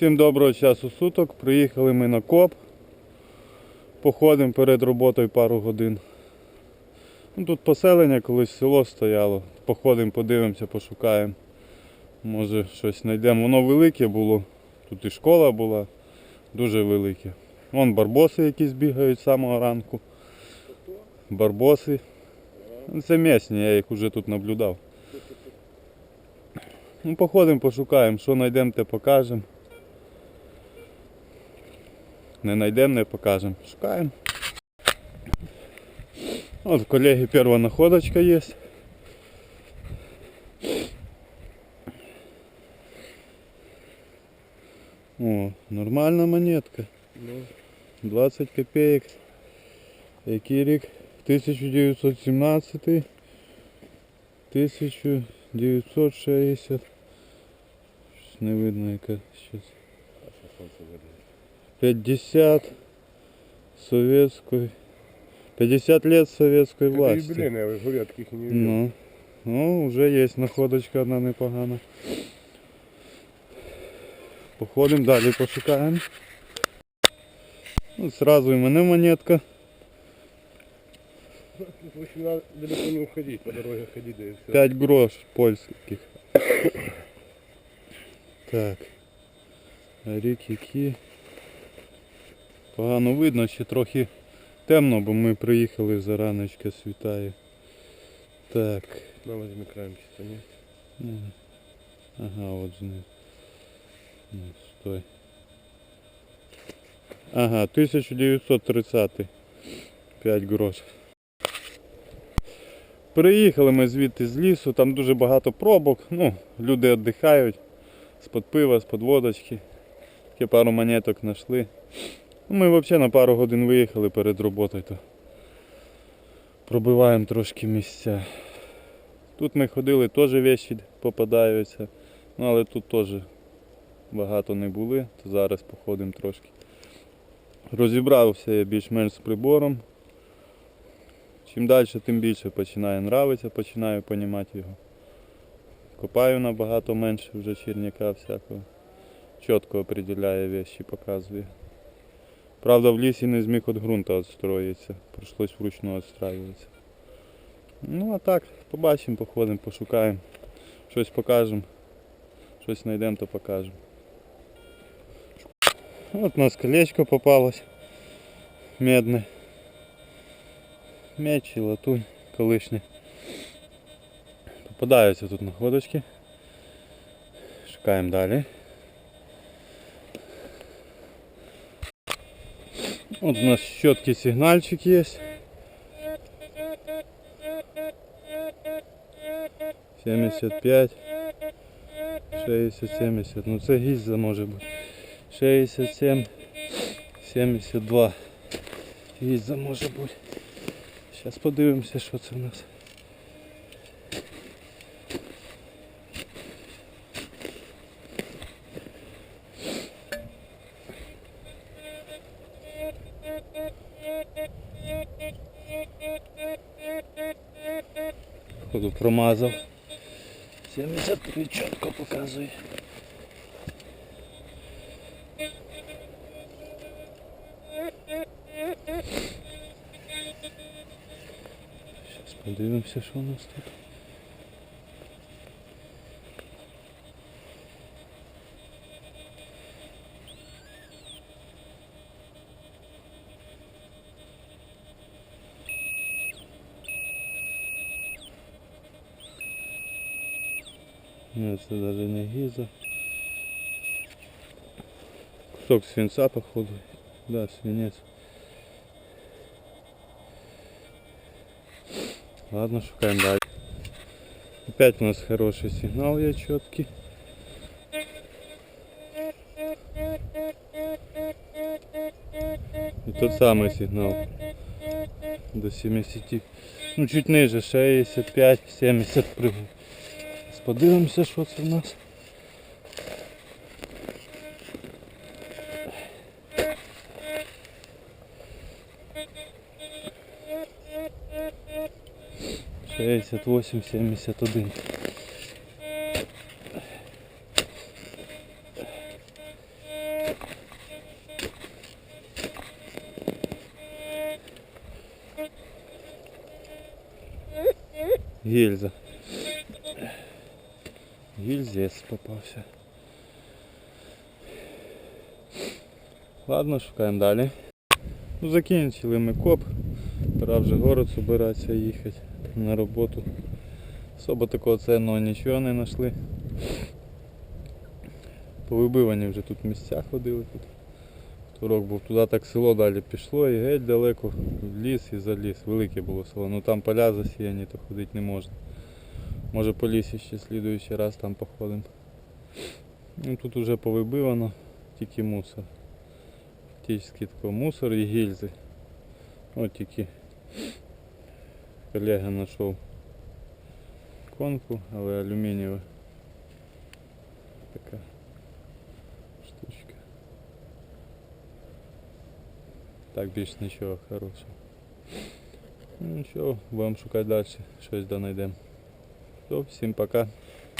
Всім доброго часу суток. Приїхали ми на коп. Походимо перед роботою пару годин. Ну, тут поселення, колись село стояло. Походимо, подивимося, пошукаємо. Може щось знайдемо. Воно велике було. Тут і школа була, дуже велике. Вон барбоси якісь бігають з самого ранку. Барбоси. Це місні, я їх вже тут наблюдав. Ну, походимо, пошукаємо, що знайдемо, те покажемо. Не знайдемо, не покажемо. Шукаємо. От у колеги перша находочка є. О, нормальна монетка. Ну, 20 копеек. Який рік? 1917. 1960. Щось не видно яка щось. 50 советской 50 лет советской Это власти. юбилейные, а вы говорю, я таких и не видел. Ну, ну, вже є находочка одна непогана. Походимо далі, пошукаємо. Ну, сразу і мене монетка. В общем, надо далеко не уходить, по дороге ходить, да и все. 5 грош польських. Так. А Рік який. Погано видно, ще трохи темно, бо ми приїхали заранечка світає. Так. Краем чисто, не? Ну, Ага, от знизу. Ну, стой. Ага, 1930. 5 грош. Приїхали ми звідти з лісу, там дуже багато пробок, ну, люди віддихають з-под пива, з-под водочки. Таке пару монеток знайшли. Ми взагалі на пару годин виїхали перед роботою, то пробиваємо трошки місця. Тут ми ходили, теж вещі попадаються. Ну але тут теж багато не були, то зараз походимо трошки. Розібрався я більш-менш з прибором. Чим далі, тим більше починає нравитися, починаю розуміти його. Копаю набагато менше вже черняка всякого. Чітко определяє вещі, показує. Правда, в лісі не зміг від ґрунта відстроїтися. Прийшлось вручну відстраюватися. Ну а так, побачимо, походимо, пошукаємо. Щось покажемо. Щось знайдемо, то покажемо. От у нас колечко попалось. Медне. Меч і латунь колишня. Попадаються тут находочки. Шукаємо далі. От у нас чіткий сигнальчик є. 75, 60, 70. Ну це гільза може бути. 67, 72. Гільза може бути. Зараз подивимося, що це в нас. Походу промазав. 73 чітко показує. Зараз подивимося, що у нас тут. Ні, це навіть не гіза. Кусок свинца походу. Да, свинец. Ладно, шукаємо далі. Опять у нас хороший сигнал є чіткий. І тот самий сигнал. До 70. Ну чуть ниже, 65, 70 прыгнув. подивимося, що це в нас. Шестьдесят восемь, семьдесят один. Гільза. Гільзець попався. Ладно, шукаємо далі. Ну, закінчили ми коп. Пора вже город збиратися їхати на роботу. Особо такого ценного нічого не знайшли. Повибивані вже тут місця ходили. Тут. Турок був туди так село далі пішло і геть далеко в ліс і за ліс. Велике було село. Ну там поля засіяні, то ходити не можна. Може по лісі ще слідуючий раз там походимо. Ну тут вже повибивано, тільки мусор. Фактично тако мусор і гільзи. От тільки колега знайшов конку, але алюмінієва. Така штучка. Так більш нічого хорошого. Ну нічого, будемо шукати далі, щось да знайдемо. Все, всім пока.